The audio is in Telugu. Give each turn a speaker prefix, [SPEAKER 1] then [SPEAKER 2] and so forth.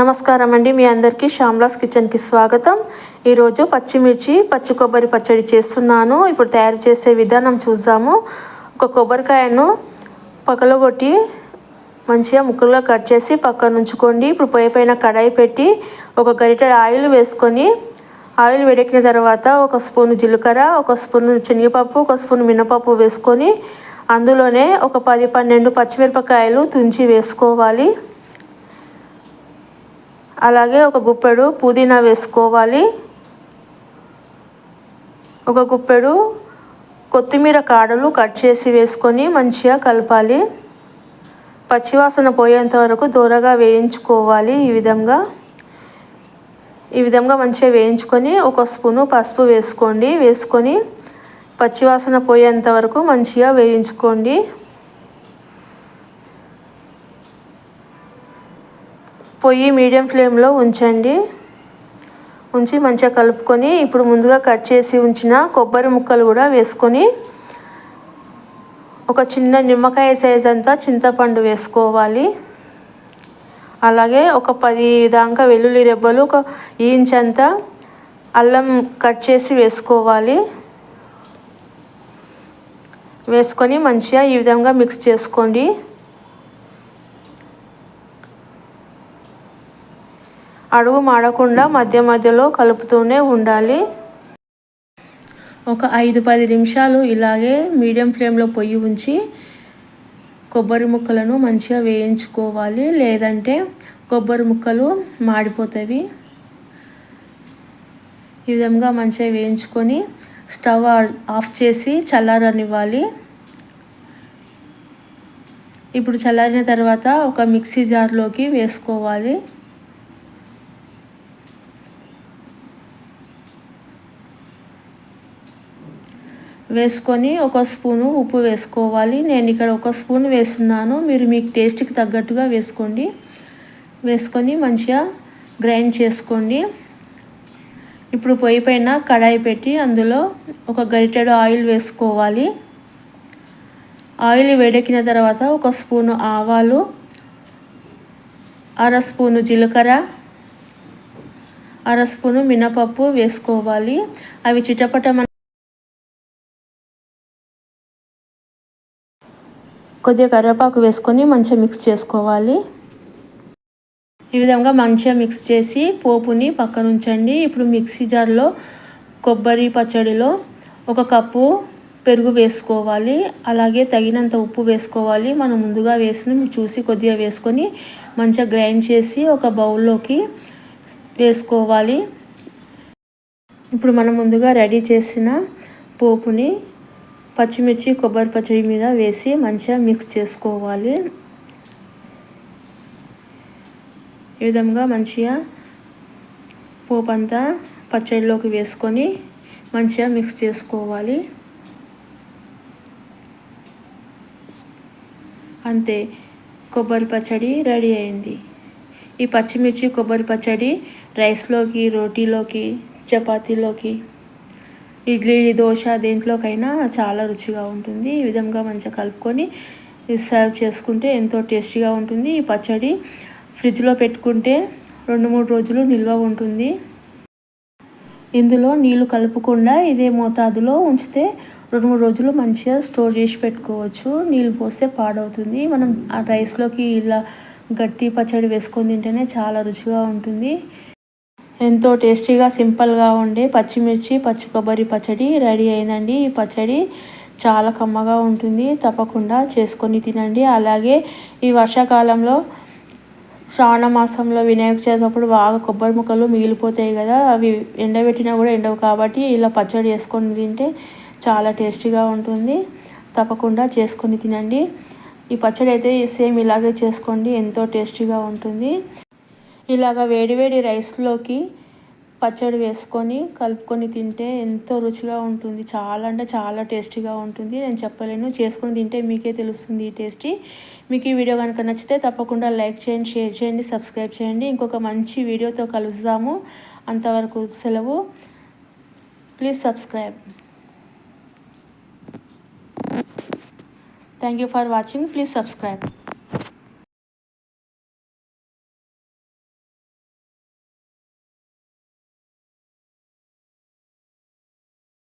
[SPEAKER 1] నమస్కారం అండి మీ అందరికీ శ్యామ్లాస్ కిచెన్కి స్వాగతం. ఈరోజు పచ్చిమిర్చి పచ్చి కొబ్బరి పచ్చడి చేస్తున్నాను. ఇప్పుడు తయారు చేసే విధానం చూద్దాము. ఒక కొబ్బరికాయను పగలగొట్టి మంచిగా ముక్కలుగా కట్ చేసి పక్కన ఉంచుకోండి. ఇప్పుడు పొయ్యి పైన కడాయి పెట్టి ఒక గరిటెడ్ ఆయిల్ వేసుకొని ఆయిల్ వేడెక్కిన తర్వాత ఒక స్పూన్ జీలకర్ర ఒక స్పూన్ శనగపప్పు ఒక స్పూన్ మినపప్పు వేసుకొని అందులోనే ఒక పది పన్నెండు పచ్చిమిరపకాయలు తుంచి వేసుకోవాలి. అలాగే ఒక గుప్పెడు పుదీనా వేసుకోవాలి. ఒక గుప్పెడు కొత్తిమీర కాడలు కట్ చేసి వేసుకొని మంచిగా కలపాలి. పచ్చివాసన పోయేంత వరకు దూరగా వేయించుకోవాలి ఈ విధంగా. ఈ విధంగా మంచిగా వేయించుకొని ఒక స్పూను పసుపు వేసుకోండి. వేసుకొని పచ్చివాసన పోయేంత వరకు మంచిగా వేయించుకోండి. పొయ్యి మీడియం ఫ్లేమ్లో ఉంచండి. ఉంచి మంచిగా కలుపుకొని ఇప్పుడు ముందుగా కట్ చేసి ఉంచిన కొబ్బరి ముక్కలు కూడా వేసుకొని ఒక చిన్న నిమ్మకాయ సైజ్ అంతా చింతపండు వేసుకోవాలి. అలాగే ఒక పది దాకా వెల్లుల్లి రెబ్బలు ఒక ఇంచ్ అంతా అల్లం కట్ చేసి వేసుకోవాలి. వేసుకొని మంచిగా ఈ విధంగా మిక్స్ చేసుకోండి. అడుగు మాడకుండా మధ్య మధ్యలో కలుపుతూనే ఉండాలి. ఒక ఐదు పది నిమిషాలు ఇలాగే మీడియం ఫ్లేమ్లో పొయ్యి ఉంచి కొబ్బరి ముక్కలను మంచిగా వేయించుకోవాలి. లేదంటే కొబ్బరి ముక్కలు మాడిపోతాయి. ఈ విధంగా మంచిగా వేయించుకొని స్టవ్ ఆఫ్ చేసి చల్లారనివ్వాలి. ఇప్పుడు చల్లారిన తర్వాత ఒక మిక్సీ జార్లోకి వేసుకోవాలి. వేసుకొని ఒక స్పూను ఉప్పు వేసుకోవాలి. నేను ఇక్కడ ఒక స్పూన్ వేస్తున్నాను. మీరు మీకు టేస్ట్కి తగ్గట్టుగా వేసుకోండి. వేసుకొని మంచిగా గ్రైండ్ చేసుకోండి. ఇప్పుడు పొయ్యి పైన కడాయి పెట్టి అందులో ఒక గరిటెడు ఆయిల్ వేసుకోవాలి. ఆయిల్ వేడెక్కిన తర్వాత ఒక స్పూను ఆవాలు అర స్పూను జీలకర్ర అర స్పూను మినపప్పు వేసుకోవాలి. అవి చిటపట కొద్దిగా కరివేపాకు వేసుకొని మంచిగా మిక్స్ చేసుకోవాలి. ఈ విధంగా మంచిగా మిక్స్ చేసి పోపుని పక్కన ఉంచండి. ఇప్పుడు మిక్సీ జార్లో కొబ్బరి పచ్చడిలో ఒక కప్పు పెరుగు వేసుకోవాలి. అలాగే తగినంత ఉప్పు వేసుకోవాలి. మనం ముందుగా వేసిన చూసి కొద్దిగా వేసుకొని మంచిగా గ్రైండ్ చేసి ఒక బౌల్లోకి వేసుకోవాలి. ఇప్పుడు మనం ముందుగా రెడీ చేసిన పోపుని పచ్చిమిర్చి కొబ్బరి పచ్చడి మీద వేసి మంచిగా మిక్స్ చేసుకోవాలి. ఈ విధంగా మంచిగా పోపు అంతా పచ్చడిలోకి వేసుకొని మంచిగా మిక్స్ చేసుకోవాలి. అంతే కొబ్బరి పచ్చడి రెడీ అయింది. ఈ పచ్చిమిర్చి కొబ్బరి పచ్చడి రైస్లోకి రోటీలోకి చపాతీలోకి ఇడ్లీ దోశ దేంట్లోకైనా చాలా రుచిగా ఉంటుంది. ఈ విధంగా మంచిగా కలుపుకొని సర్వ్ చేసుకుంటే ఎంతో టేస్టీగా ఉంటుంది. ఈ పచ్చడి ఫ్రిడ్జ్లో పెట్టుకుంటే రెండు మూడు రోజులు నిల్వ ఉంటుంది. ఇందులో నీళ్ళు కలుపుకుండా ఇదే మోతాదులో ఉంచితే రెండు మూడు రోజులు మంచిగా స్టోర్ చేసి పెట్టుకోవచ్చు. నీళ్ళు పోస్తే పాడవుతుంది. మనం ఆ రైస్లోకి ఇలా గట్టి పచ్చడి వేసుకొని తింటేనే చాలా రుచిగా ఉంటుంది. ఎంతో టేస్టీగా సింపుల్గా ఉండే పచ్చిమిర్చి పచ్చి కొబ్బరి పచ్చడి రెడీ అయిందండి. ఈ పచ్చడి చాలా కమ్మగా ఉంటుంది. తప్పకుండా చేసుకొని తినండి. అలాగే ఈ వర్షాకాలంలో శ్రావణ మాసంలో వినాయక చేసేటప్పుడు బాగా కొబ్బరి ముక్కలు మిగిలిపోతాయి కదా అవి ఎండబెట్టినా కూడా ఎండవు కాబట్టి ఇలా పచ్చడి వేసుకొని తింటే చాలా టేస్టీగా ఉంటుంది. తప్పకుండా చేసుకొని తినండి. ఈ పచ్చడి అయితే సేమ్ ఇలాగే చేసుకోండి. ఎంతో టేస్టీగా ఉంటుంది. ఇలాగ వేడివేడి రైస్లోకి పచ్చడి వేసుకొని కలుపుకొని తింటే ఎంతో రుచిగా ఉంటుంది. చాలా అంటే చాలా టేస్టీగా ఉంటుంది. నేను చెప్పలేను. చేసుకొని తింటే మీకే తెలుస్తుంది ఈ టేస్టీ. మీకు ఈ వీడియో కనుక నచ్చితే తప్పకుండా లైక్ చేయండి షేర్ చేయండి సబ్స్క్రైబ్ చేయండి. ఇంకొక మంచి వీడియోతో కలుస్తాము అంతవరకు సెలవు. Please subscribe. Thank you for watching please subscribe